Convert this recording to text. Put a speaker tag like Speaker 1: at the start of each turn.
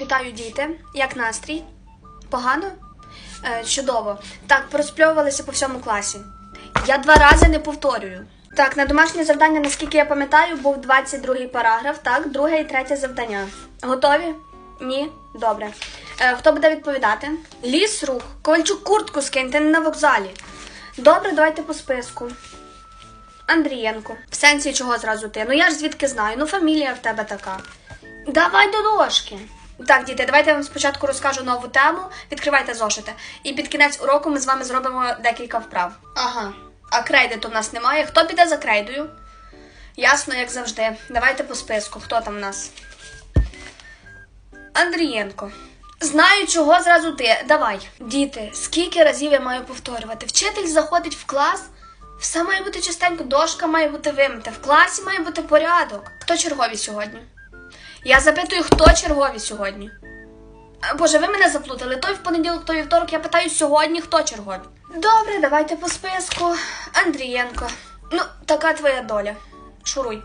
Speaker 1: Вітаю, діти. Як настрій? Погано? Е, чудово. Так, порозпльовувалися по всьому класі. Я два рази не повторюю. Так, на домашнє завдання, наскільки я пам'ятаю, був 22-й параграф, так, друге і третє завдання. Готові? Ні? Добре. Е, хто буде відповідати? Ліс рух. Ковальчук куртку скинь, ти не на вокзалі. Добре, давайте по списку. Андрієнко. В сенсі чого зразу ти? Ну я ж звідки знаю, ну фамілія в тебе така. Давай до дошки. Так, діти, давайте я вам спочатку розкажу нову тему. Відкривайте зошити. І під кінець уроку ми з вами зробимо декілька вправ. Ага. А крейди то в нас немає. Хто піде за крейдою? Ясно, як завжди. Давайте по списку. Хто там в нас? Андрієнко. Знаю, чого зразу ти. Давай. Діти, скільки разів я маю повторювати? Вчитель заходить в клас, все має бути чистенько, дошка має бути вимита, в класі має бути порядок. Хто чергові сьогодні? Я запитую, хто чергові сьогодні. Боже, ви мене заплутали. Той в понеділок, той вівторок. Я питаю сьогодні, хто чергові. Добре, давайте по списку. Андрієнко. Ну, така твоя доля. Шуруй.